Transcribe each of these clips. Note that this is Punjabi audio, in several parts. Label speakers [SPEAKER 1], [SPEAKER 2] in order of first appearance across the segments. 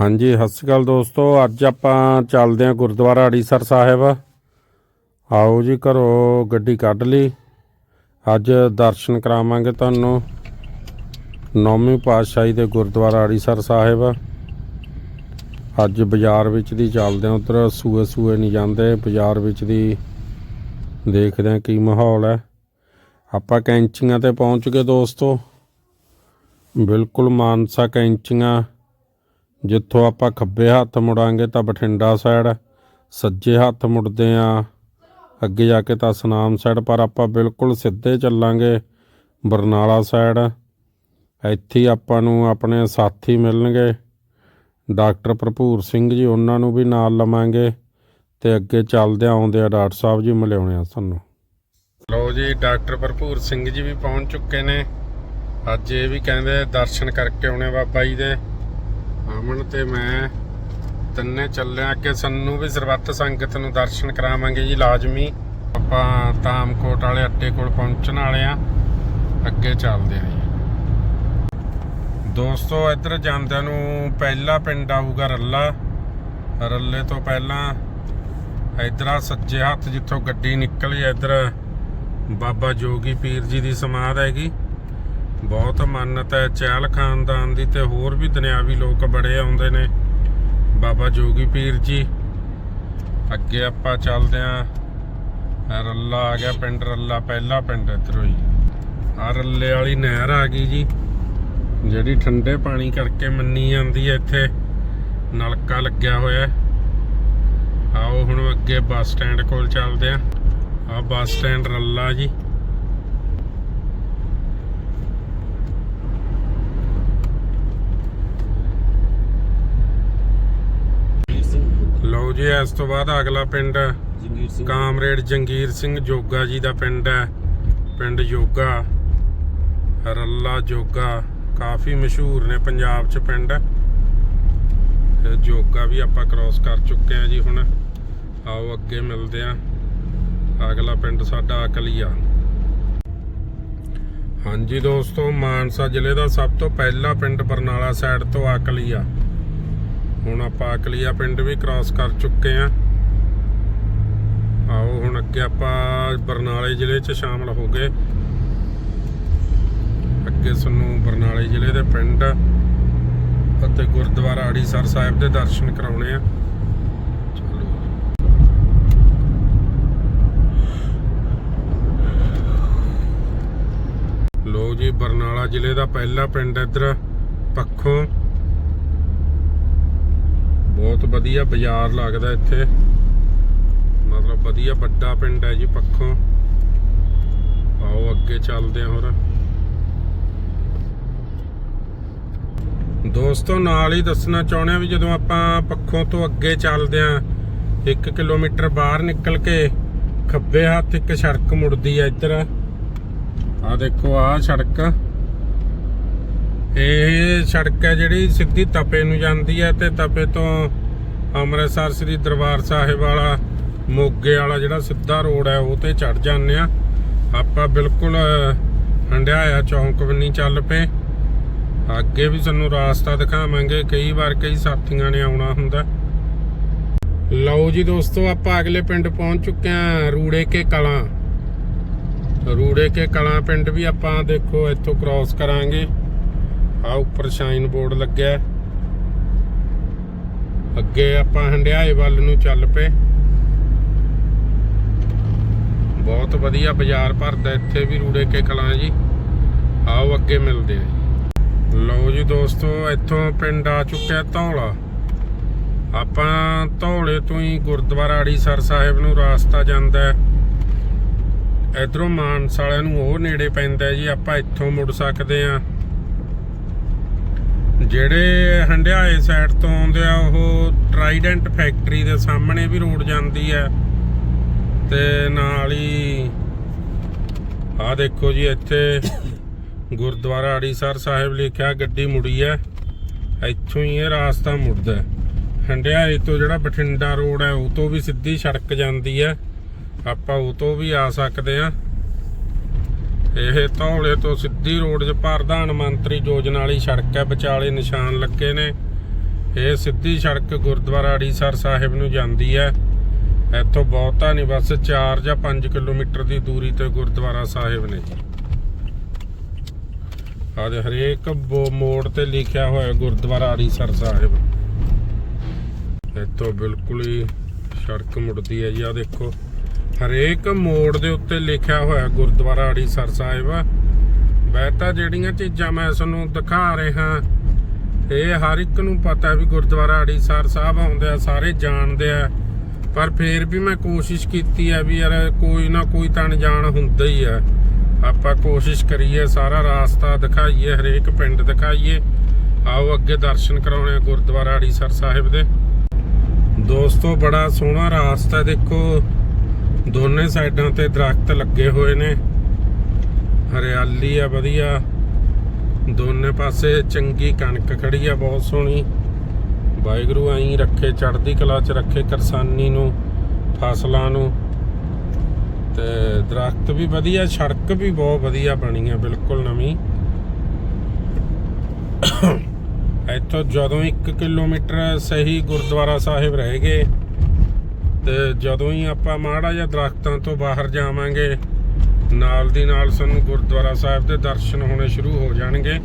[SPEAKER 1] ਹਾਂਜੀ, ਸਤਿ ਸ਼੍ਰੀ ਅਕਾਲ ਦੋਸਤੋ। ਅੱਜ ਆਪਾਂ ਚੱਲਦੇ ਹਾਂ ਗੁਰਦੁਆਰਾ ਅੜੀਸਰ ਸਾਹਿਬ। ਆਓ ਜੀ, ਘਰੋਂ ਗੱਡੀ ਕੱਢ ਲਈ। ਅੱਜ ਦਰਸ਼ਨ ਕਰਾਵਾਂਗੇ ਤੁਹਾਨੂੰ। ਨੌਵੀਂ ਪਾਤਸ਼ਾਹੀ ਦੇ ਗੁਰਦੁਆਰਾ ਅੜੀਸਰ ਸਾਹਿਬ। ਅੱਜ ਬਾਜ਼ਾਰ ਵਿੱਚ ਦੀ ਚੱਲਦੇ ਹਾਂ। ਉਧਰ ਸੂਏ ਸੂਏ ਨਹੀਂ ਜਾਂਦੇ। ਬਾਜ਼ਾਰ ਵਿੱਚ ਦੀ ਦੇਖਦੇ ਹਾਂ ਕੀ ਮਾਹੌਲ ਹੈ। ਆਪਾਂ ਕੈਂਚੀਆਂ ਤੇ ਪਹੁੰਚ ਗਏ ਦੋਸਤੋ। ਬਿਲਕੁਲ ਮਾਨਸਾ ਕੈਂਚੀਆਂ। ਜਿੱਥੋਂ ਆਪਾਂ ਖੱਬੇ ਹੱਥ ਮੁੜਾਂਗੇ ਤਾਂ ਬਠਿੰਡਾ ਸਾਈਡ ਸੱਜੇ ਹੱਥ ਮੁੜਦੇ ਆ। ਅੱਗੇ ਜਾ ਕੇ ਤਾਂ ਸਨਾਮ ਸਾਈਡ ਪਰ ਆਪਾਂ ਬਿਲਕੁਲ ਸਿੱਧੇ ਚੱਲਾਂਗੇ ਬਰਨਾਲਾ ਸਾਈਡ ਇੱਥੇ ਆਪਾਂ ਨੂੰ ਆਪਣੇ ਸਾਥੀ ਮਿਲਣਗੇ। ਡਾਕਟਰ ਭਰਪੂਰ ਸਿੰਘ ਜੀ, ਉਹਨਾਂ ਨੂੰ ਵੀ ਨਾਲ ਲਵਾਂਗੇ ਤੇ ਅੱਗੇ ਚੱਲਦੇ ਆਉਂਦੇ ਆ ਡਾਕਟਰ ਸਾਹਿਬ ਜੀ ਮਿਲਿਆਉਣੇ ਆ ਸਾਨੂੰ। ਲੋ ਜੀ, ਡਾਕਟਰ ਭਰਪੂਰ ਸਿੰਘ ਜੀ ਵੀ ਪਹੁੰਚ ਚੁੱਕੇ ਨੇ। ਅੱਜ ਇਹ ਵੀ ਕਹਿੰਦੇ ਦਰਸ਼ਨ ਕਰਕੇ ਆਉਣੇ ਬਾਬਾ ਜੀ ਦੇ। ਅਮਨ ਤੇ ਮੈਂ ਤਿੰਨੇ ਚੱਲੇ ਆ ਕਿ ਸਾਨੂੰ ਵੀ ਸਰਬੱਤ ਸੰਗਤ ਨੂੰ ਦਰਸ਼ਨ ਕਰਾਵਾਂਗੇ ਜੀ ਲਾਜ਼ਮੀ। ਆਪਾਂ ਤਾਮਕੋਟ ਵਾਲੇ ਅੱਡੇ ਕੋਲ ਪਹੁੰਚਣ ਵਾਲੇ ਆ। ਅੱਗੇ ਚੱਲਦੇ ਆ ਜੀ। ਦੋਸਤੋ, ਇੱਧਰ ਜਾਂਦਿਆਂ ਨੂੰ ਪਹਿਲਾ ਪਿੰਡ ਆਊਗਾ ਰੱਲਾ। ਰੱਲੇ ਤੋਂ ਪਹਿਲਾਂ ਇੱਧਰ ਆ ਸੱਜੇ ਹੱਥ ਜਿੱਥੋਂ ਗੱਡੀ ਨਿਕਲੀ, ਇੱਧਰ ਬਾਬਾ ਜੋਗੀ ਪੀਰ ਜੀ ਦੀ ਸਮਾਧ ਹੈਗੀ। ਬਹੁਤ ਮੰਨਤ ਹੈ। ਚਹਿਲ ਖਾਨਦਾਨ ਦੀ ਤੇ ਹੋਰ ਵੀ ਦੁਨਿਆਵੀ ਲੋਕ ਬੜੇ ਆਉਂਦੇ ਨੇ। ਬਾਬਾ ਜੋਗੀ ਪੀਰ ਜੀ, ਅੱਗੇ ਆਪਾਂ ਚੱਲਦੇ ਆਂ ਰੱਲਾ ਆ ਗਿਆ ਪਿੰਡ, ਰੱਲਾ ਪਹਿਲਾ ਪਿੰਡ ਇੱਧਰੋਂ ਹੀ। ਆ ਰੱਲੇ ਵਾਲੀ ਨਹਿਰ ਆ ਗਈ ਜੀ, ਜਿਹੜੀ ਠੰਡੇ ਪਾਣੀ ਕਰਕੇ ਮੰਨੀ ਜਾਂਦੀ ਹੈ ਇੱਥੇ। ਨਲਕਾ ਲੱਗਿਆ ਹੋਇਆ ਹੈ। ਆਓ ਹੁਣ ਅੱਗੇ ਬੱਸ ਸਟੈਂਡ ਕੋਲ ਚੱਲਦੇ ਆਂ ਆ ਬੱਸ ਸਟੈਂਡ ਰੱਲਾ ਜੀ
[SPEAKER 2] ਜੰਗੀਰ ਸਿੰਘ
[SPEAKER 1] ਲਓ ਜੀ ਇਸ ਤੋਂ ਬਾਅਦ ਅਗਲਾ ਪਿੰਡ
[SPEAKER 2] ਜੰਗੀਰ ਸਿੰਘ।
[SPEAKER 1] ਕਾਮਰੇਡ ਜੰਗੀਰ ਸਿੰਘ ਜੋਗਾ ਜੀ ਦਾ ਪਿੰਡ ਹੈ। ਪਿੰਡ ਜੋਗਾ ਰੱਲਾ ਜੋਗਾ ਕਾਫੀ ਮਸ਼ਹੂਰ ਨੇ ਪੰਜਾਬ 'ਚ ਪਿੰਡ। ਜੋਗਾ ਵੀ ਆਪਾਂ ਕ੍ਰਾਸ ਕਰ ਚੁੱਕੇ ਆ ਜੀ ਹੁਣ। ਆਓ ਅੱਗੇ ਮਿਲਦੇ ਆ ਅਗਲਾ ਪਿੰਡ ਸਾਡਾ ਅਕਲੀਆ। ਹਾਂਜੀ ਦੋਸਤੋ ਮਾਨਸਾ ਜ਼ਿਲ੍ਹੇ ਦਾ ਸਭ ਤੋਂ ਪਹਿਲਾ ਪਿੰਡ ਬਰਨਾਲਾ ਸਾਈਡ ਤੋਂ ਅਕਲੀਆ। ਹੁਣ ਆਪਾਂ ਅਕਲੀਆ ਪਿੰਡ ਵੀ ਕ੍ਰਾਸ ਕਰ ਚੁੱਕੇ ਆ। ਆਓ, ਹੁਣ ਅੱਗੇ ਆਪਾਂ ਬਰਨਾਲੇ ਜ਼ਿਲ੍ਹੇ 'ਚ ਸ਼ਾਮਲ ਹੋ ਗਏ। ਅੱਗੇ ਸਾਨੂੰ ਬਰਨਾਲੇ ਜ਼ਿਲ੍ਹੇ ਦੇ ਪਿੰਡ ਅਤੇ ਗੁਰਦੁਆਰਾ ਅੜੀਸਰ ਸਾਹਿਬ ਦੇ ਦਰਸ਼ਨ ਕਰਾਉਣੇ ਆ। ਚਲੋ। ਲੋ ਜੀ, ਬਰਨਾਲਾ ਜ਼ਿਲ੍ਹੇ ਦਾ ਪਹਿਲਾ ਪਿੰਡ ਇੱਧਰ, ਪੱਖੋਂ। ਬਹੁਤ ਵਧੀਆ ਬਾਜ਼ਾਰ ਲੱਗਦਾ ਇੱਥੇ। ਮਤਲਬ ਵਧੀਆ ਵੱਡਾ ਪਿੰਡ ਹੈ ਜੀ ਪੱਖੋਂ। ਆਓ ਅੱਗੇ ਚੱਲਦੇ ਹਾਂ ਹੋਰ। ਦੋਸਤੋ, ਨਾਲ ਹੀ ਦੱਸਣਾ ਚਾਹੁੰਦੇ ਆ ਵੀ ਜਦੋਂ ਆਪਾਂ ਪੱਖੋਂ ਤੋਂ ਅੱਗੇ ਚੱਲਦੇ ਆ 1 ਕਿਲੋਮੀਟਰ ਬਾਹਰ ਨਿਕਲ ਕੇ ਖੱਬੇ ਹੱਥ ਇੱਕ ਸੜਕ ਮੁੜਦੀ ਆ ਇੱਧਰ। ਆ ਦੇਖੋ ਆ ਸੜਕ। ਇਹ ਸੜਕ ਹੈ ਜਿਹੜੀ ਸਿੱਧੀ ਤਪੇ ਨੂੰ ਜਾਂਦੀ ਹੈ ਤੇ ਤਪੇ ਤੋਂ ਅੰਮ੍ਰਿਤਸਰ ਸ੍ਰੀ ਦਰਬਾਰ ਸਾਹਿਬ ਵਾਲਾ, ਮੋਗੇ ਵਾਲਾ ਜਿਹੜਾ ਸਿੱਧਾ ਰੋਡ ਹੈ, ਉਹ ਤੇ ਚੜ ਜਾਂਦੇ ਆ ਆਪਾਂ ਬਿਲਕੁਲ ਹੰਡਿਆਇਆ ਚੌਂਕ ਬੰਨੀ ਚੱਲ ਪਏ। ਅੱਗੇ ਵੀ ਸਾਨੂੰ ਰਾਸਤਾ ਦਿਖਾਵਾਂਗੇ, ਕਈ ਵਾਰ ਕਈ ਸਾਥੀਆਂ ਨੇ ਆਉਣਾ ਹੁੰਦਾ। ਲਓ ਜੀ ਦੋਸਤੋ, ਆਪਾਂ ਅਗਲੇ ਪਿੰਡ ਪਹੁੰਚ ਚੁੱਕੇ ਆ ਰੂੜੇ ਕੇ ਕਲਾਂ। ਰੂੜੇ ਕੇ ਕਲਾਂ ਪਿੰਡ ਵੀ ਆਪਾਂ ਦੇਖੋ, ਇੱਥੋਂ ਕ੍ਰਾਸ ਕਰਾਂਗੇ। ਆ ਉੱਪਰ ਸ਼ਾਈਨ ਬੋਰਡ ਲੱਗਿਆ। ਅੱਗੇ ਆਪਾਂ ਹੰਡਿਆਏ ਵੱਲ ਨੂੰ ਚੱਲ ਪਏ। ਬਹੁਤ ਵਧੀਆ ਬਾਜ਼ਾਰ ਭਰਦਾ ਇੱਥੇ ਵੀ ਰੂੜੇ ਕੇ ਕਲਾਂ ਜੀ। ਆਓ ਅੱਗੇ ਮਿਲਦੇ ਆ ਲਓ ਜੀ ਦੋਸਤੋ, ਇੱਥੋਂ ਪਿੰਡ ਆ ਚੁੱਕਿਆ ਧੌਲਾ। ਆਪਾਂ ਧੌਲੇ ਤੋਂ ਹੀ ਗੁਰਦੁਆਰਾ ਅੜੀਸਰ ਸਾਹਿਬ ਨੂੰ ਰਾਸਤਾ ਜਾਂਦਾ ਹੈ। ਇਧਰੋਂ ਮਾਨਸ ਵਾਲਿਆਂ ਨੂੰ ਉਹ ਨੇੜੇ ਪੈਂਦਾ ਜੀ, ਆਪਾਂ ਇੱਥੋਂ ਮੁੜ ਸਕਦੇ ਆ ਜਿਹੜੇ ਹੰਡਿਆਏ ਸਾਈਡ ਤੋਂ ਆਉਂਦੇ ਆ, ਉਹ ਟਰਾਈਡੈਂਟ ਫੈਕਟਰੀ ਦੇ ਸਾਹਮਣੇ ਵੀ ਰੋਡ ਜਾਂਦੀ ਹੈ ਤੇ ਨਾਲ ਹੀ ਆ ਦੇਖੋ ਜੀ, ਇੱਥੇ ਗੁਰਦੁਆਰਾ ਅੜੀਸਰ ਸਾਹਿਬ ਲਿਖਿਆ, ਗੱਡੀ ਮੁੜੀ ਹੈ ਇੱਥੋਂ ਹੀ ਇਹ ਰਾਸਤਾ ਮੁੜਦਾ। ਹੈ। ਹੰਡਿਆਏ ਤੋਂ ਜਿਹੜਾ ਬਠਿੰਡਾ ਰੋਡ ਹੈ ਉਹ ਤੋਂ ਵੀ ਸਿੱਧੀ ਸੜਕ ਜਾਂਦੀ ਹੈ ਆਪਾਂ ਉਹ ਤੋਂ ਵੀ ਆ ਸਕਦੇ ਆ। ਇਹ ਧੌਲੇ ਤੋਂ ਸਿੱਧੀ ਰੋਡ 'ਚ ਪ੍ਰਧਾਨ ਮੰਤਰੀ ਯੋਜਨਾ ਵਾਲੀ ਸੜਕ ਹੈ, ਵਿਚਾਲੇ ਨਿਸ਼ਾਨ ਲੱਗੇ ਨੇ। ਇਹ ਸਿੱਧੀ ਸੜਕ ਗੁਰਦੁਆਰਾ ਅੜੀਸਰ ਸਾਹਿਬ ਨੂੰ ਜਾਂਦੀ ਹੈ। ਇੱਥੋਂ ਬਹੁਤਾ ਨਹੀਂ, ਬਸ 4 ਜਾਂ 5 ਕਿਲੋਮੀਟਰ ਦੀ ਦੂਰੀ ਤੇ ਗੁਰਦੁਆਰਾ ਸਾਹਿਬ ਨੇ ਆਦੇ ਹਰੇਕ ਮੋੜ ਤੇ ਲਿਖਿਆ ਹੋਇਆ ਗੁਰਦੁਆਰਾ ਅੜੀਸਰ ਸਾਹਿਬ। ਇੱਥੋਂ ਬਿਲਕੁਲ ਹੀ ਸੜਕ ਮੁੜਦੀ ਹੈ ਜੀ ਆ ਦੇਖੋ। ਹਰੇਕ ਮੋੜ ਦੇ ਉੱਤੇ ਲਿਖਿਆ ਹੋਇਆ ਗੁਰਦੁਆਰਾ ਅੜੀਸਰ ਸਾਹਿਬ ਵੈ ਤਾਂ ਜਿਹੜੀਆਂ ਚੀਜ਼ਾਂ ਮੈਂ ਤੁਹਾਨੂੰ ਦਿਖਾ ਰਿਹਾ, ਇਹ ਹਰ ਇੱਕ ਨੂੰ ਪਤਾ ਵੀ ਗੁਰਦੁਆਰਾ ਅੜੀਸਰ ਸਾਹਿਬ ਆਉਂਦੇ ਆ, ਸਾਰੇ ਜਾਣਦੇ ਆ, ਪਰ ਫੇਰ ਵੀ ਮੈਂ ਕੋਸ਼ਿਸ਼ ਕੀਤੀ ਆ ਵੀ ਯਾਰ ਕੋਈ ਨਾ ਕੋਈ ਤਾਂ ਅਣਜਾਣ ਹੁੰਦਾ ਹੀ ਆ। ਆਪਾਂ ਕੋਸ਼ਿਸ਼ ਕਰੀਏ, ਸਾਰਾ ਰਾਸਤਾ ਦਿਖਾਈਏ, ਹਰੇਕ ਪਿੰਡ ਦਿਖਾਈਏ। ਆਓ ਅੱਗੇ ਦਰਸ਼ਨ ਕਰਾਉਣੇ ਆ ਗੁਰਦੁਆਰਾ ਅੜੀਸਰ ਸਾਹਿਬ ਦੇ। ਦੋਸਤੋ, ਬੜਾ ਸੋਹਣਾ ਰਾਸਤਾ ਦੇਖੋ। ਦੋਨੇ ਸਾਈਡਾਂ ਤੇ ਦਰਖਤ ਲੱਗੇ ਹੋਏ ਨੇ। ਹਰਿਆਲੀ ਆ, ਵਧੀਆ। ਦੋਨੇ ਪਾਸੇ ਚੰਗੀ ਕਣਕ ਖੜੀ ਆ, ਬਹੁਤ ਸੋਹਣੀ। ਵਾਹਿਗੁਰੂ ਐਂ ਰੱਖੇ, ਚੜ੍ਹਦੀ ਕਲਾ ਚ ਰੱਖੇ ਕਿਸਾਨੀ ਨੂੰ, ਫਸਲਾਂ ਨੂੰ। ਤੇ ਦਰਖਤ ਵੀ ਵਧੀਆ, ਸੜਕ ਵੀ ਬਹੁਤ ਵਧੀਆ ਬਣੀ ਆ, ਬਿਲਕੁਲ ਨਵੀਂ। ਇੱਥੋਂ ਜਦੋਂ 1 ਕਿਲੋਮੀਟਰ ਸਹੀ ਗੁਰਦੁਆਰਾ ਸਾਹਿਬ ਰਹਿ ਗਏ ਤੇ ਜਦੋਂ ਹੀ ਆਪਾਂ ਮਾੜਾ ਜਿਹਾ ਦਰਖਤਾਂ ਤੋਂ ਬਾਹਰ ਜਾਵਾਂਗੇ, ਨਾਲ ਦੀ ਨਾਲ ਸਾਨੂੰ ਗੁਰਦੁਆਰਾ ਸਾਹਿਬ ਦੇ ਦਰਸ਼ਨ ਹੋਣੇ ਸ਼ੁਰੂ ਹੋ ਜਾਣਗੇ।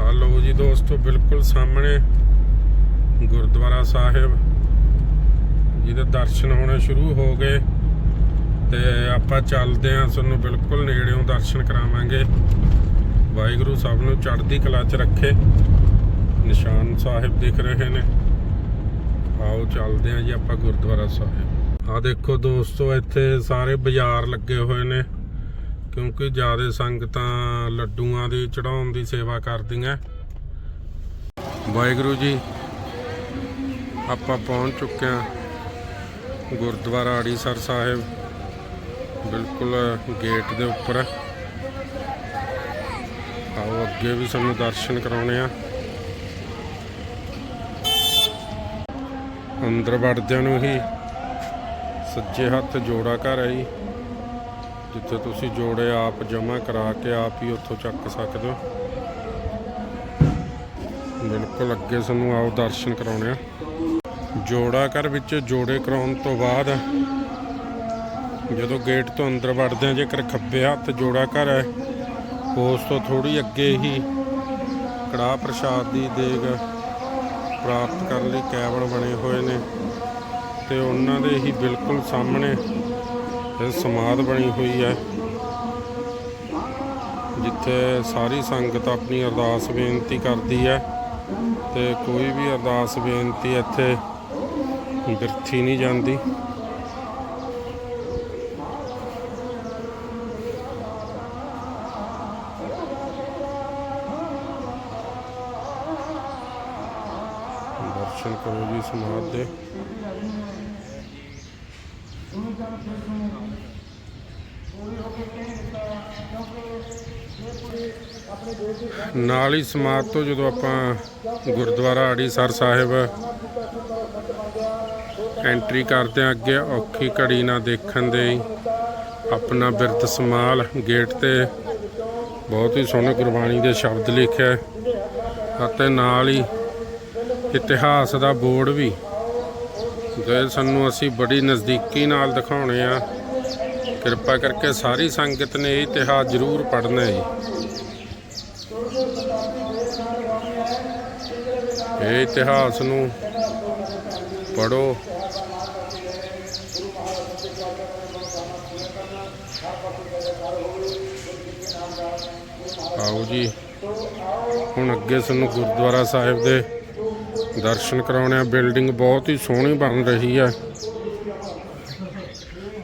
[SPEAKER 1] ਆ ਲਓ ਜੀ ਦੋਸਤੋ, ਬਿਲਕੁਲ ਸਾਹਮਣੇ ਗੁਰਦੁਆਰਾ ਸਾਹਿਬ, ਜਿਹਦੇ ਦਰਸ਼ਨ ਹੋਣੇ ਸ਼ੁਰੂ ਹੋ ਗਏ ਤੇ ਆਪਾਂ ਚੱਲਦੇ ਆਂ ਤੁਹਾਨੂੰ ਬਿਲਕੁਲ ਨੇੜਿਓਂ ਦਰਸ਼ਨ ਕਰਾਵਾਂਗੇ। ਵਾਹਿਗੁਰੂ ਸਭ ਨੂੰ ਚੜ੍ਹਦੀ ਕਲਾ 'ਚ ਰੱਖੇ। ਨਿਸ਼ਾਨ ਸਾਹਿਬ ਦਿਖ ਰਹੇ ਨੇ। ਆਓ ਚੱਲਦੇ ਆਂ ਜੀ ਆਪਾਂ ਗੁਰਦੁਆਰਾ ਸਾਹਿਬ। ਆ ਦੇਖੋ ਦੋਸਤੋ, ਇੱਥੇ ਸਾਰੇ ਬਾਜ਼ਾਰ ਲੱਗੇ ਹੋਏ ਨੇ, ਕਿਉਂਕਿ ਜ਼ਿਆਦਾ ਸੰਗਤਾਂ ਲੱਡੂਆਂ ਦੀ ਚੜਾਉਣ ਦੀ ਸੇਵਾ ਕਰਦੀਆਂ। ਵਾਹਿਗੁਰੂ ਜੀ, ਆਪਾਂ ਪਹੁੰਚ ਚੁੱਕੇ ਹਾਂ ਗੁਰਦੁਆਰਾ ਅੜੀਸਰ ਸਾਹਿਬ। ਬਿਲਕੁਲ ਗੇਟ ਦੇ ਉੱਪਰ। ਆਓ ਅੱਗੇ ਵੀ ਸਾਨੂੰ ਦਰਸ਼ਨ ਕਰਾਉਣੇ ਆ। ਅੰਦਰ ਵੜਦਿਆਂ ਨੂੰ ਹੀ ਸੱਜੇ ਹੱਥ ਜੋੜਾ ਘਰ ਹੈ ਜੀ ਜਿੱਥੇ ਤੁਸੀਂ ਜੋੜੇ ਆਪ ਜਮ੍ਹਾਂ ਕਰਾ ਕੇ ਆਪ ਹੀ ਉੱਥੋਂ ਚੱਕ ਸਕਦੇ ਹੋ। ਬਿਲਕੁਲ ਅੱਗੇ ਸਾਨੂੰ ਆਓ ਦਰਸ਼ਨ ਕਰਾਉਣੇ ਆ। ਜੋੜਾ ਘਰ ਵਿੱਚ ਜੋੜੇ ਕਰਾਉਣ ਤੋਂ ਬਾਅਦ ਜਦੋਂ ਗੇਟ ਤੋਂ ਅੰਦਰ ਵੜਦੇ ਆ ਜੇਕਰ ਖੱਬੇ ਹੱਥ ਜੋੜਾ ਘਰ ਹੈ ਉਸ ਤੋਂ ਥੋੜੀ ਅੱਗੇ ਹੀ ਕੜਾਹ ਪ੍ਰਸ਼ਾਦ ਦੀ ਦੇਗ ਪ੍ਰਾਪਤ ਕਰਨ ਲਈ ਕੈਬਨ ਬਣੇ ਹੋਏ ਨੇ ਤੇ ਉਹਨਾਂ ਦੇ ਹੀ ਬਿਲਕੁਲ ਸਾਹਮਣੇ ਇਹ ਸਮਾਧ ਬਣੀ ਹੋਈ ਹੈ, ਜਿੱਥੇ ਸਾਰੀ ਸੰਗਤ ਆਪਣੀ ਅਰਦਾਸ ਬੇਨਤੀ ਕਰਦੀ ਹੈ ਤੇ ਕੋਈ ਵੀ ਅਰਦਾਸ ਬੇਨਤੀ ਇੱਥੇ ਬਿਰਥੀ ਨਹੀਂ ਜਾਂਦੀ। ਦਰਸ਼ਨ ਕਰੋ ਜੀ ਸਮਾਧ ਦੇ। ਨਾਲ ਹੀ ਸਮਾਧ ਤੋਂ ਜਦੋਂ ਆਪਾਂ ਗੁਰਦੁਆਰਾ ਅੜੀਸਰ ਸਾਹਿਬ ਐਂਟਰੀ ਕਰਦੇ ਆ ਅੱਗੇ ਔਖੀ ਘੜੀ ਨਾ ਦੇਖਣ ਦੇ ਆਪਣਾ ਬਿਰਧ ਸਮਾਲ ਗੇਟ ਤੇ ਬਹੁਤ ਹੀ ਸੋਹਣੇ ਗੁਰਬਾਣੀ ਦੇ ਸ਼ਬਦ ਲਿਖਿਆ ਅਤੇ ਨਾਲ ਹੀ ਇਤਿਹਾਸ ਦਾ ਬੋਰਡ ਵੀ। ਗਏ ਸਾਨੂੰ ਅਸੀਂ ਬੜੀ ਨਜ਼ਦੀਕੀ ਨਾਲ ਦਿਖਾਉਣੇ ਆ। ਕਿਰਪਾ ਕਰਕੇ ਸਾਰੀ ਸੰਗਤ ਨੇ ਇਹ ਇਤਿਹਾਸ ਜ਼ਰੂਰ ਪੜ੍ਹਨਾ ਹੈ। ਜੀ ਇਹ ਇਤਿਹਾਸ ਨੂੰ ਪੜੋ ਆਓ ਜੀ, ਹੁਣ ਅੱਗੇ ਸਾਨੂੰ ਗੁਰਦੁਆਰਾ ਸਾਹਿਬ ਦੇ ਦਰਸ਼ਨ ਕਰਾਉਣੇ ਆ। ਬਿਲਡਿੰਗ ਬਹੁਤ ਹੀ ਸੋਹਣੀ ਬਣ ਰਹੀ ਹੈ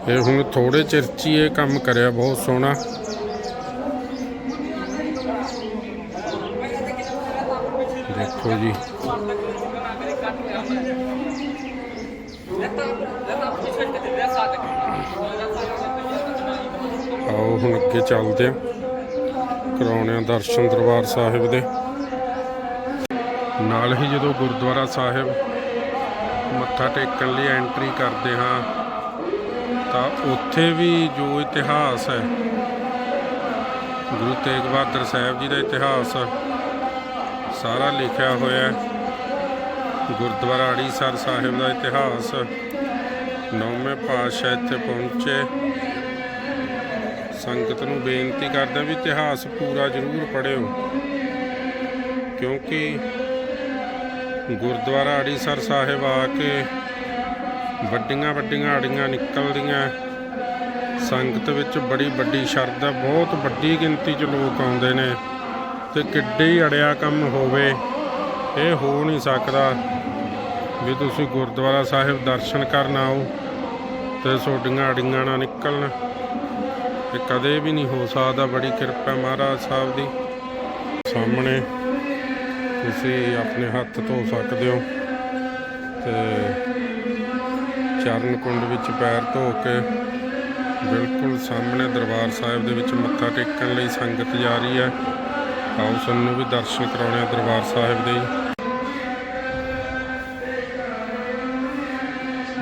[SPEAKER 1] ਇਹ ਹੁਣ ਥੋੜੇ ਚਿਰ 'ਚ ਹੀ ਇਹ ਕੰਮ ਕਰਿਆ, ਬਹੁਤ ਸੋਹਣਾ। ਦੇਖੋ ਜੀ। ਆਓ ਹੁਣ ਅੱਗੇ ਚੱਲਦੇ ਆ। ਕਰਾਉਣੇ ਆ ਦਰਸ਼ਨ ਦਰਬਾਰ ਸਾਹਿਬ ਦੇ। ਨਾਲ ਹੀ ਜਦੋਂ ਗੁਰਦੁਆਰਾ ਸਾਹਿਬ ਮੱਥਾ ਟੇਕਣ ਲਈ ਐਂਟਰੀ ਕਰਦੇ ਹਾਂ, ਤਾਂ ਉੱਥੇ ਵੀ ਜੋ ਇਤਿਹਾਸ ਹੈ, ਗੁਰੂ ਤੇਗ ਬਹਾਦਰ ਸਾਹਿਬ ਜੀ ਦਾ ਇਤਿਹਾਸ ਸਾਰਾ ਲਿਖਿਆ ਹੋਇਆ ਹੈ। ਗੁਰਦੁਆਰਾ ਅੜੀਸਰ ਸਾਹਿਬ ਦਾ ਇਤਿਹਾਸ ਨੌਵੇਂ ਪਾਤਸ਼ਾਹ ਇੱਥੇ ਪਹੁੰਚੇ। ਸੰਗਤ ਨੂੰ ਬੇਨਤੀ ਕਰਦਾ ਵੀ ਇਤਿਹਾਸ ਪੂਰਾ ਜ਼ਰੂਰ ਪੜ੍ਹਿਓ, ਕਿਉਂਕਿ ਗੁਰਦੁਆਰਾ ਅੜੀਸਰ ਸਾਹਿਬ ਆ ਕੇ ਵੱਡੀਆਂ ਵੱਡੀਆਂ ਅੜੀਆਂ ਨਿਕਲਦੀਆਂ। ਸੰਗਤ ਵਿੱਚ ਬੜੀ ਵੱਡੀ ਸ਼ਰਧਾ, ਬਹੁਤ ਵੱਡੀ ਗਿਣਤੀ 'ਚ ਲੋਕ ਆਉਂਦੇ ਨੇ ਤੇ ਕਿੱਡੇ ਹੀ ਅੜਿਆ ਕੰਮ ਹੋਵੇ, ਇਹ ਹੋ ਨਹੀਂ ਸਕਦਾ ਵੀ ਤੁਸੀਂ ਗੁਰਦੁਆਰਾ ਸਾਹਿਬ ਦਰਸ਼ਨ ਕਰਨ ਆਓ ਤੇ ਤੁਹਾਡੀਆਂ ਅੜੀਆਂ ਨਾ ਨਿਕਲਣ। ਇਹ ਕਦੇ ਵੀ ਨਹੀਂ ਹੋ ਸਕਦਾ, ਬੜੀ ਕਿਰਪਾ ਮਹਾਰਾਜ ਸਾਹਿਬ ਦੀ। ਸਾਹਮਣੇ ਤੁਸੀਂ ਆਪਣੇ ਹੱਥ ਧੋ ਸਕਦੇ ਹੋ ਤੇ ਚਰਨ ਕੁੰਡ ਵਿੱਚ ਪੈਰ ਧੋ ਕੇ ਬਿਲਕੁਲ ਸਾਹਮਣੇ ਦਰਬਾਰ ਸਾਹਿਬ ਦੇ ਵਿੱਚ ਮੱਥਾ ਟੇਕਣ ਲਈ ਸੰਗਤ ਜਾ ਰਹੀ ਹੈ। ਆਓ ਸਾਨੂੰ ਵੀ ਦਰਸ਼ਨ ਕਰਾਉਣੇ ਆ ਦਰਬਾਰ ਸਾਹਿਬ ਦੇ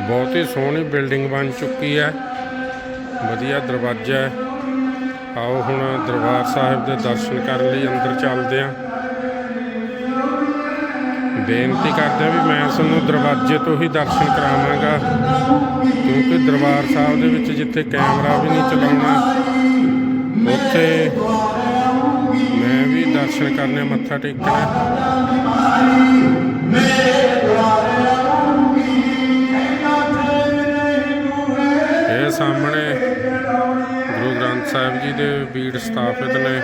[SPEAKER 1] ਬਹੁਤ ਹੀ ਸੋਹਣੀ ਬਿਲਡਿੰਗ ਬਣ ਚੁੱਕੀ ਹੈ। ਵਧੀਆ ਦਰਵਾਜ਼ਾ ਹੈ। ਆਓ ਹੁਣ ਦਰਬਾਰ ਸਾਹਿਬ ਦੇ ਦਰਸ਼ਨ ਕਰਨ ਲਈ ਅੰਦਰ ਚੱਲਦੇ ਹਾਂ। ਬੇਨਤੀ ਕਰਦੇ ਵੀ ਮੈਂ ਤੁਹਾਨੂੰ ਦਰਵਾਜ਼ੇ ਤੋਂ ਹੀ ਦਰਸ਼ਨ ਕਰਾਵਾਂਗਾ, ਕਿਉਂਕਿ ਦਰਬਾਰ ਸਾਹਿਬ ਦੇ ਵਿੱਚ ਜਿੱਥੇ ਕੈਮਰਾ ਵੀ ਨਹੀਂ ਚਲਾਉਣਾ, ਉੱਥੇ ਮੈਂ ਵੀ ਦਰਸ਼ਨ ਕਰਨੇ ਮੱਥਾ ਟੇਕਣਾ ਇਹ ਸਾਹਮਣੇ ਗੁਰੂ ਗ੍ਰੰਥ ਸਾਹਿਬ ਜੀ ਦੇ ਬੀੜ ਸਥਾਪਿਤ ਨੇ,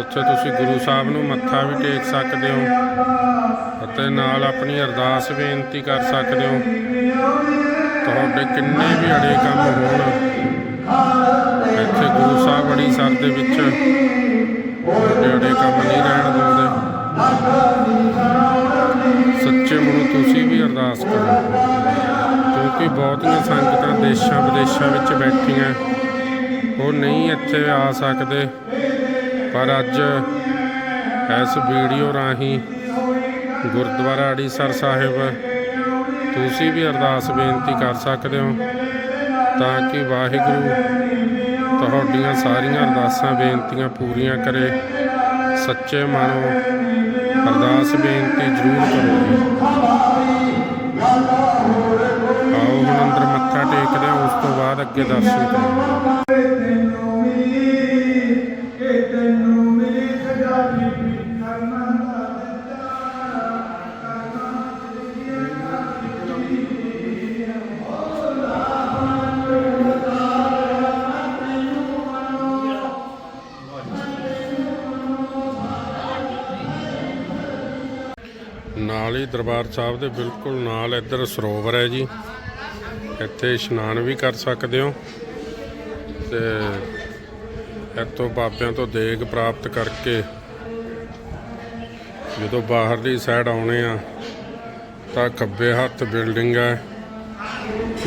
[SPEAKER 1] ਉੱਥੇ ਤੁਸੀਂ ਗੁਰੂ ਸਾਹਿਬ ਨੂੰ ਮੱਥਾ ਵੀ ਟੇਕ ਸਕਦੇ ਹੋ। ਅਤੇ ਨਾਲ ਆਪਣੀ ਅਰਦਾਸ ਬੇਨਤੀ ਕਰ ਸਕਦੇ ਹੋ। ਤੁਹਾਡੇ ਕਿੰਨੇ ਵੀ ਅੜੇ ਕੰਮ ਹੋਣ, ਇੱਥੇ ਗੁਰੂ ਸਾਹਿਬ ਅੜੀ ਸਰ ਦੇ ਵਿੱਚ ਤੁਹਾਡੇ ਅੜੇ ਕੰਮ ਨਹੀਂ ਰਹਿਣ ਦਿੰਦੇ। ਸੱਚੇ ਮਨੋਂ ਤੁਸੀਂ ਵੀ ਅਰਦਾਸ ਕਰੋ। ਕਿਉਂਕਿ ਬਹੁਤੀਆਂ ਸੰਗਤਾਂ ਦੇਸ਼ਾਂ ਵਿਦੇਸ਼ਾਂ ਵਿੱਚ ਬੈਠੀਆਂ। ਉਹ ਨਹੀਂ ਇੱਥੇ ਆ ਸਕਦੇ। ਪਰ ਅੱਜ ਇਸ ਵੀਡੀਓ ਰਾਹੀਂ ਗੁਰਦੁਆਰਾ ਅੜੀਸਰ ਸਾਹਿਬ, ਤੁਸੀਂ ਵੀ ਅਰਦਾਸ ਬੇਨਤੀ ਕਰ ਸਕਦੇ ਹੋ ਤਾਂ ਕਿ ਵਾਹਿਗੁਰੂ ਤੁਹਾਡੀਆਂ ਸਾਰੀਆਂ ਅਰਦਾਸਾਂ ਬੇਨਤੀਆਂ ਪੂਰੀਆਂ ਕਰੇ। ਸੱਚੇ ਮਨੋਂ ਅਰਦਾਸ ਬੇਨਤੀ ਜ਼ਰੂਰ ਕਰੋ ਆਓ ਹੁਣ ਅੰਦਰ ਮੱਥਾ ਟੇਕਦੇ ਹਾਂ, ਉਸ ਤੋਂ ਬਾਅਦ ਅੱਗੇ ਦਰਸ਼ਨ ਕਰਾਂਗੇ। ਜੀ, ਦਰਬਾਰ ਸਾਹਿਬ ਦੇ ਬਿਲਕੁਲ ਨਾਲ ਇੱਧਰ ਸਰੋਵਰ ਹੈ ਜੀ। ਇੱਥੇ ਇਸ਼ਨਾਨ ਵੀ ਕਰ ਸਕਦੇ ਹੋ। ਤੇ ਇੱਥੋਂ ਬਾਬਿਆਂ ਤੋਂ ਦੇਗ ਪ੍ਰਾਪਤ ਕਰਕੇ ਜਦੋਂ ਬਾਹਰਲੀ ਸਾਈਡ ਆਉਣੇ ਆ, ਤਾਂ ਖੱਬੇ ਹੱਥ ਬਿਲਡਿੰਗ ਹੈ,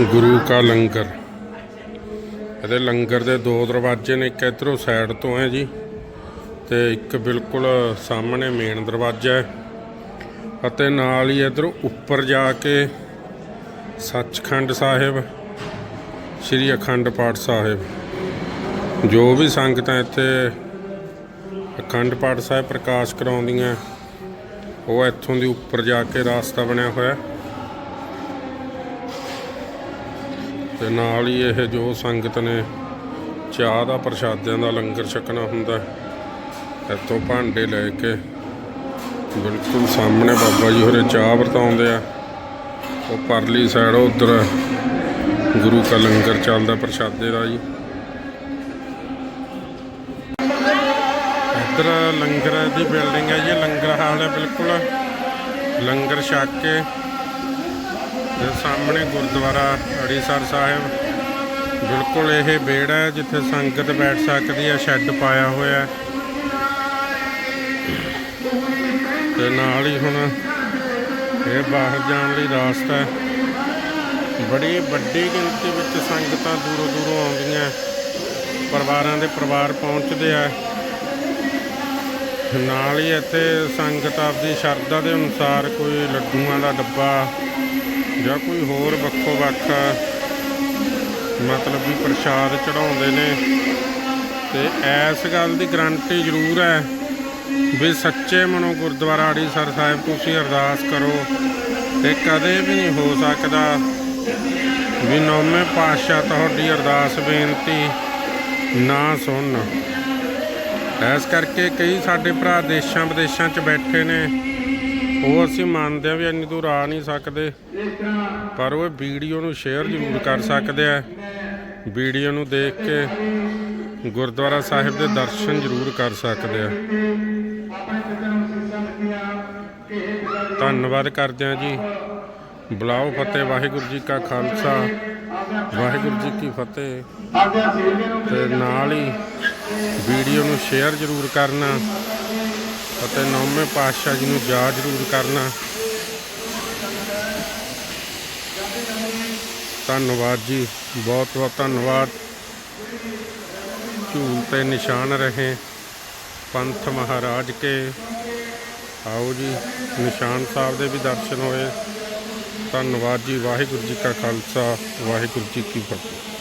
[SPEAKER 1] ਗੁਰੂ ਕਾ ਲੰਗਰ। ਇਹਦੇ ਲੰਗਰ ਦੇ ਦੋ ਦਰਵਾਜ਼ੇ ਨੇ, ਇੱਕ ਇੱਧਰੋਂ ਸਾਈਡ ਤੋਂ ਹੈ ਜੀ, ਤੇ ਇੱਕ ਬਿਲਕੁਲ ਸਾਹਮਣੇ ਮੇਨ ਦਰਵਾਜ਼ਾ ਹੈ। ਅਤੇ ਨਾਲ ਹੀ ਇਧਰੋਂ ਉੱਪਰ ਜਾ ਕੇ ਸੱਚਖੰਡ ਸਾਹਿਬ, ਸ੍ਰੀ ਅਖੰਡ ਪਾਠ ਸਾਹਿਬ। ਜੋ ਵੀ ਸੰਗਤਾਂ ਇੱਥੇ ਅਖੰਡ ਪਾਠ ਸਾਹਿਬ ਪ੍ਰਕਾਸ਼ ਕਰਾਉਂਦੀਆਂ, ਉਹ ਇੱਥੋਂ ਦੀ ਉੱਪਰ ਜਾ ਕੇ ਰਾਸਤਾ ਬਣਿਆ ਹੋਇਆ। ਤੇ ਨਾਲ ਹੀ ਇਹ ਜੋ ਸੰਗਤ ਨੇ ਚਾਹ ਦਾ ਪ੍ਰਸ਼ਾਦਿਆਂ ਦਾ ਲੰਗਰ ਛਕਣਾ ਹੁੰਦਾ, ਇੱਥੋਂ ਭਾਂਡੇ ਲੈ ਕੇ ਬਿਲਕੁਲ ਸਾਹਮਣੇ ਬਾਬਾ ਜੀ ਹੋਰੇ ਚਾਹ ਵਰਤਾਉਂਦੇ ਆ। ਉਹ ਪਰਲੀ ਸਾਈਡ ਉਧਰ ਗੁਰੂ ਕਾ ਲੰਗਰ ਚੱਲਦਾ ਪ੍ਰਸ਼ਾਦੇ ਦਾ ਜੀ। ਇੱਧਰ ਲੰਗਰ ਦੀ ਬਿਲਡਿੰਗ ਹੈ ਜੀ, ਲੰਗਰ ਹਾਲ ਹੈ ਬਿਲਕੁਲ। ਲੰਗਰ ਛਕ ਕੇ ਤੇ ਸਾਹਮਣੇ ਗੁਰਦੁਆਰਾ ਅੜੀਸਰ ਸਾਹਿਬ। ਬਿਲਕੁਲ ਇਹ ਵਿਹੜਾ ਹੈ ਜਿੱਥੇ ਸੰਗਤ ਬੈਠ ਸਕਦੀ ਹੈ, ਸ਼ੈੱਡ ਪਾਇਆ ਹੋਇਆ ਹੈ। ਤੇ ਨਾਲ ਹੀ ਹੁਣ ਇਹ ਬਾਹਰ ਜਾਣ ਲਈ ਰਾਸਤਾ ਹੈ। ਬੜੀ ਵੱਡੀ ਗਿਣਤੀ ਵਿੱਚ ਸੰਗਤਾਂ ਦੂਰੋਂ ਦੂਰੋਂ ਆਉਂਦੀਆਂ। ਪਰਿਵਾਰਾਂ ਦੇ ਪਰਿਵਾਰ ਪਹੁੰਚਦੇ ਆ। ਨਾਲ ਹੀ ਇੱਥੇ ਸੰਗਤ ਆਪਦੀ ਸ਼ਰਧਾ ਦੇ ਅਨੁਸਾਰ ਕੋਈ ਲੱਡੂਆਂ ਦਾ ਡੱਬਾ ਜਾਂ ਕੋਈ ਹੋਰ ਵੱਖੋ ਵੱਖ ਮਤਲਬ ਵੀ ਪ੍ਰਸ਼ਾਦ ਚੜਾਉਂਦੇ ਨੇ। ਤੇ ਐਸ ਗੱਲ ਦੀ ਗਰੰਟੀ ਜ਼ਰੂਰ ਹੈ ਵੀ ਸੱਚੇ ਮਨੋਂ ਗੁਰਦੁਆਰਾ ਅੜੀਸਰ ਸਾਹਿਬ, ਤੁਸੀਂ ਅਰਦਾਸ ਕਰੋ। ਤੇ ਕਦੇ ਵੀ ਨਹੀਂ ਹੋ ਸਕਦਾ ਵੀ ਨੌਵੇਂ ਪਾਤਸ਼ਾਹ ਤੁਹਾਡੀ ਅਰਦਾਸ ਬੇਨਤੀ ਨਾ ਸੁਣਨ ਇਸ ਕਰਕੇ ਕਈ ਸਾਡੇ ਭਰਾ ਦੇਸ਼ਾਂ ਵਿਦੇਸ਼ਾਂ 'ਚ ਬੈਠੇ ਨੇ। ਉਹ ਅਸੀਂ ਮੰਨਦੇ ਆ ਵੀ ਇੰਨੀ ਦੂਰ ਆ ਨਹੀਂ ਸਕਦੇ, ਪਰ ਉਹ ਵੀਡੀਓ ਨੂੰ ਸ਼ੇਅਰ ਜ਼ਰੂਰ ਕਰ ਸਕਦੇ ਆ। ਵੀਡੀਓ ਨੂੰ ਦੇਖ ਕੇ ਗੁਰਦੁਆਰਾ ਸਾਹਿਬ ਦੇ ਦਰਸ਼ਨ ਜ਼ਰੂਰ ਕਰ ਸਕਦੇ ਆ। ਧੰਨਵਾਦ ਕਰਦੇ ਆ ਜੀ। ਬੁਲਾਓ ਫਤਿਹ, ਵਾਹਿਗੁਰੂ ਜੀ ਕਾ ਖਾਲਸਾ। ਵਾਹਿਗੁਰੂ ਜੀ ਕੀ ਫਤਿਹ।
[SPEAKER 3] ਆਗਿਆ
[SPEAKER 1] ਤੇ ਨਾਲ ਹੀ ਵੀਡੀਓ ਨੂੰ ਸ਼ੇਅਰ ਜ਼ਰੂਰ ਕਰਨਾ ਅਤੇ ਨੌਵੇਂ ਪਾਤਸ਼ਾਹ ਜੀ ਨੂੰ ਯਾਦ ਜ਼ਰੂਰ ਕਰਨਾ। ਧੰਨਵਾਦ ਜੀ ਬਹੁਤ ਬਹੁਤ ਧੰਨਵਾਦ। ਝੂਲ ਤੇ ਨਿਸ਼ਾਨ ਰਹੇ, ਪੰਥ ਮਹਾਰਾਜ ਕੇ। ਆਓ ਜੀ, ਨਿਸ਼ਾਨ ਸਾਹਿਬ ਦੇ ਵੀ ਦਰਸ਼ਨ ਹੋਏ। ਧੰਨਵਾਦ ਜੀ, ਵਾਹਿਗੁਰੂ ਜੀ ਕਾ ਖਾਲਸਾ, ਵਾਹਿਗੁਰੂ ਜੀ ਕੀ ਫਤਿਹ।